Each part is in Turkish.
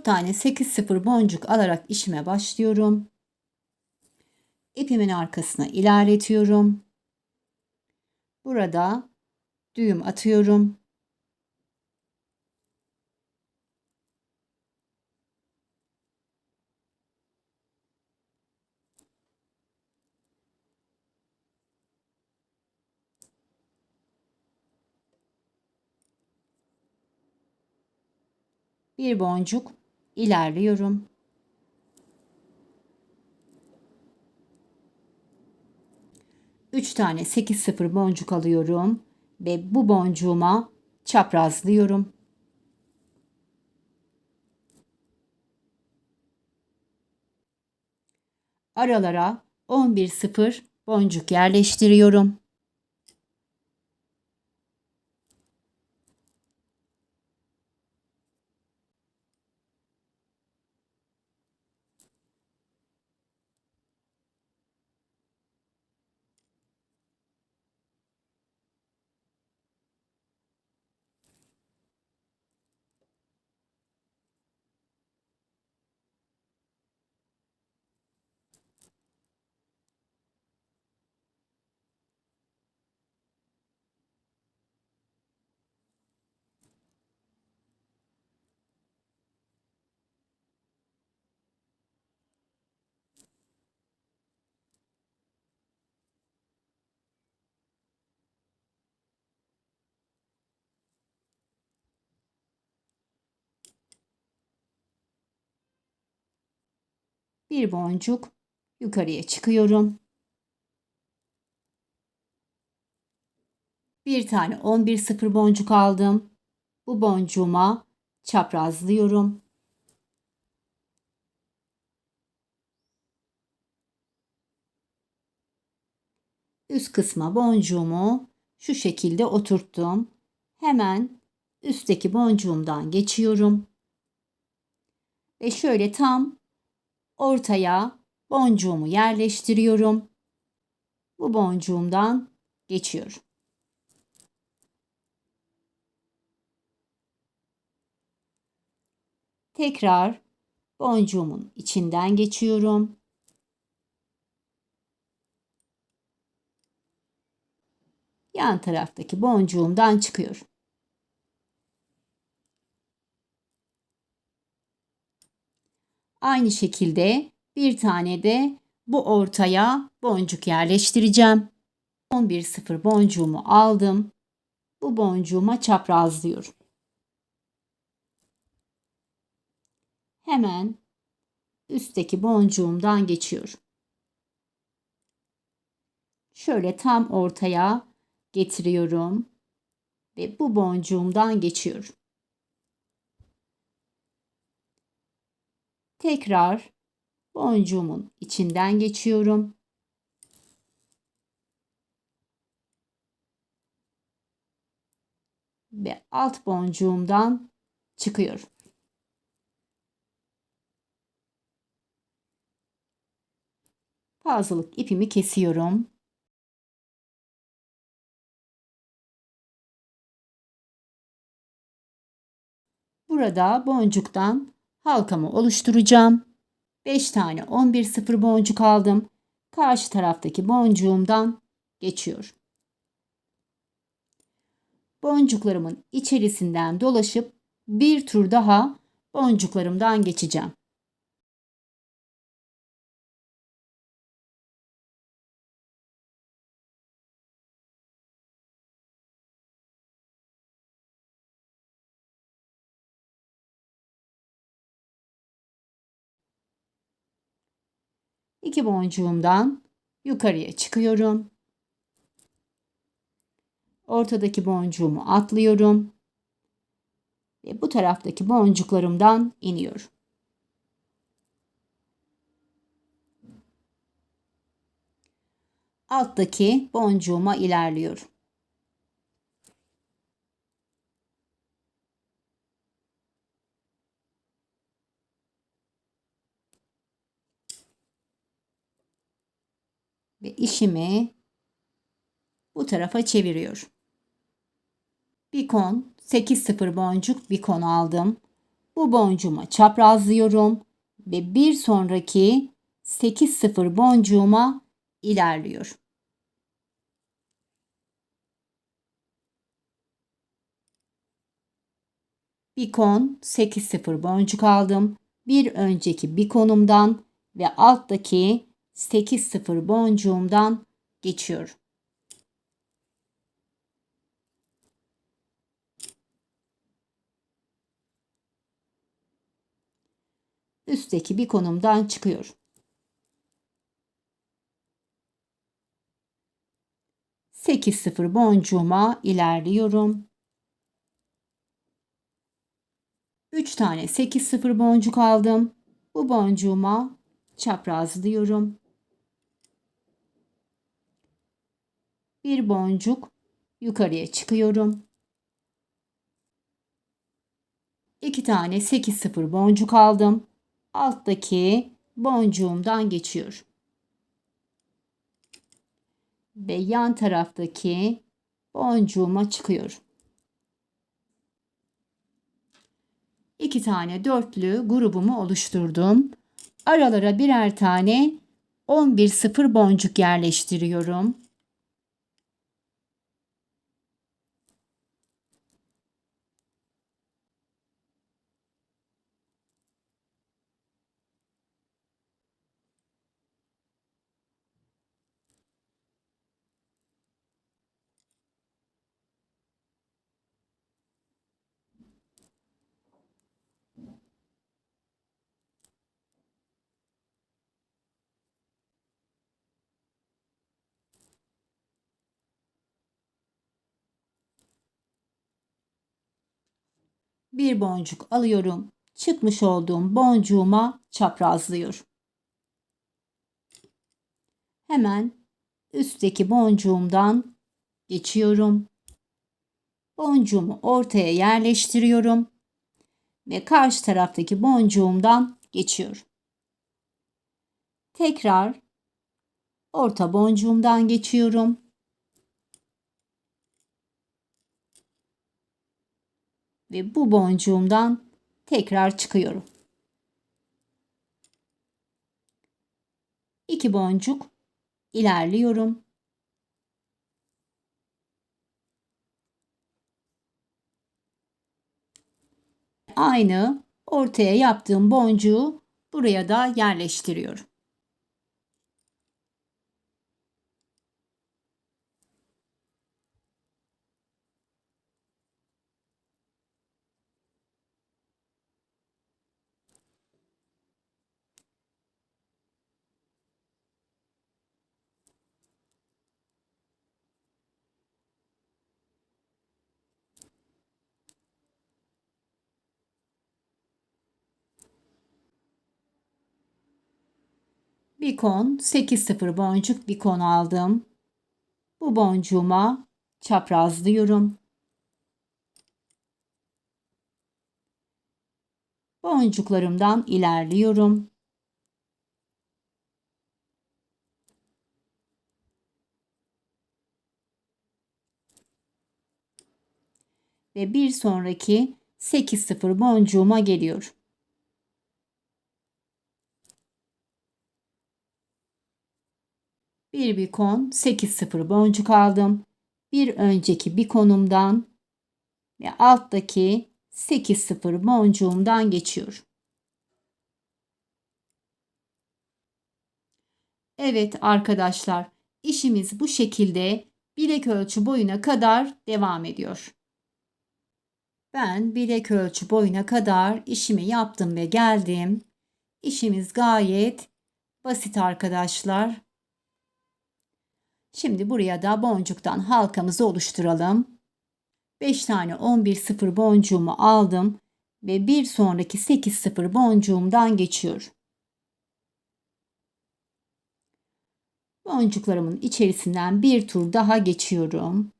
4 tane 8 sıfır boncuk alarak işime başlıyorum. İpimin arkasına ilerletiyorum. Burada düğüm atıyorum. Bir boncuk ilerliyorum. Üç tane 8 sıfır boncuk alıyorum ve bu boncuğuma çaprazlıyorum. Aralara 11 sıfır boncuk yerleştiriyorum. Bir boncuk yukarıya çıkıyorum. Bir tane 11 sıfır boncuk aldım. Bu boncuğuma çaprazlıyorum. Üst kısma boncuğumu şu şekilde oturttum. Hemen üstteki boncuğumdan geçiyorum. Ve şöyle tam ortaya boncuğumu yerleştiriyorum. Bu boncuğumdan geçiyorum. Tekrar boncuğumun içinden geçiyorum. Yan taraftaki boncuğumdan çıkıyorum. Aynı şekilde bir tane de bu ortaya boncuk yerleştireceğim. 11 sıfır boncuğumu aldım. Bu boncuğuma çaprazlıyorum. Hemen üstteki boncuğumdan geçiyorum. Şöyle tam ortaya getiriyorum ve bu boncuğumdan geçiyorum. Tekrar boncuğumun içinden geçiyorum. Ve alt boncuğumdan çıkıyorum. Fazlalık ipimi kesiyorum. Burada boncuktan halkamı oluşturacağım. 5 tane 11 sıfır boncuk aldım. Karşı taraftaki boncuğumdan geçiyorum. Boncuklarımın içerisinden dolaşıp bir tur daha boncuklarımdan geçeceğim. İki boncuğumdan yukarıya çıkıyorum. Ortadaki boncuğumu atlıyorum. Ve bu taraftaki boncuklarımdan iniyorum. Alttaki boncuğuma ilerliyorum. Ve işimi bu tarafa çeviriyorum. Bir kon 8 sıfır boncuk bir kon aldım. Bu boncuğuma çaprazlıyorum ve bir sonraki 8 sıfır boncuğuma ilerliyor. Bir kon 8 sıfır boncuk aldım. Bir önceki bir konumdan ve alttaki 8 sıfır boncuğumdan geçiyorum. Üstteki bir konumdan çıkıyorum. Sekiz sıfır boncuğuma ilerliyorum. 3 tane 8 sıfır boncuk aldım. Bu boncuğuma çaprazlıyorum. Bir boncuk yukarıya çıkıyorum. 2 tane 8 sıfır boncuk aldım. Alttaki boncuğumdan geçiyorum. Ve yan taraftaki boncuğuma çıkıyorum. iki tane dörtlü grubumu oluşturdum. Aralara birer tane 11 sıfır boncuk yerleştiriyorum. Bir boncuk alıyorum. Çıkmış olduğum boncuğuma çaprazlıyorum. Hemen üstteki boncuğumdan geçiyorum. Boncuğumu ortaya yerleştiriyorum ve karşı taraftaki boncuğumdan geçiyorum. Tekrar orta boncuğumdan geçiyorum. Ve bu boncuğumdan tekrar çıkıyorum. İki boncuk ilerliyorum. Aynı ortaya yaptığım boncuğu buraya da yerleştiriyorum. Bir kon 8 sıfır boncuk bir kon aldım. Bu boncuğuma çaprazlıyorum. Boncuklarımdan ilerliyorum. Ve bir sonraki 8 sıfır boncuğuma geliyorum. Bir bikon 8 sıfır boncuk aldım. Bir önceki bikonumdan ve alttaki 8 sıfır boncuğumdan geçiyorum. Evet arkadaşlar işimiz bu şekilde bilek ölçü boyuna kadar devam ediyor. Ben bilek ölçü boyuna kadar işimi yaptım ve geldim. İşimiz gayet basit arkadaşlar. Şimdi buraya da boncuktan halkamızı oluşturalım. 5 tane 11 sıfır boncuğumu aldım ve bir sonraki 8 sıfır boncuğumdan geçiyorum. Boncuklarımın içerisinden bir tur daha geçiyorum.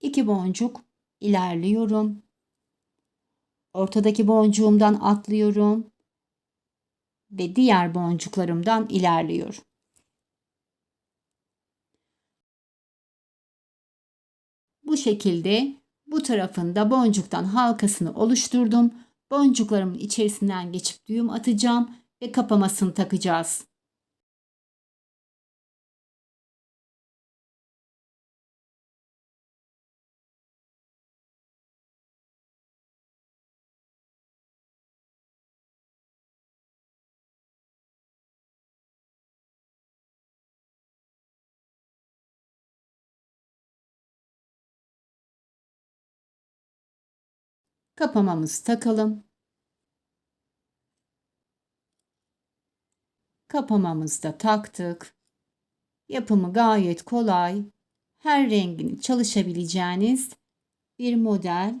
İki boncuk ilerliyorum. Ortadaki boncuğumdan atlıyorum ve diğer boncuklarımdan ilerliyorum. Bu şekilde bu tarafında boncuktan halkasını oluşturdum. Boncuklarımın içerisinden geçip düğüm atacağım ve kapamasını takacağız. Kapamamızı takalım. Kapamamızı da taktık. Yapımı gayet kolay. Her rengini çalışabileceğiniz bir model.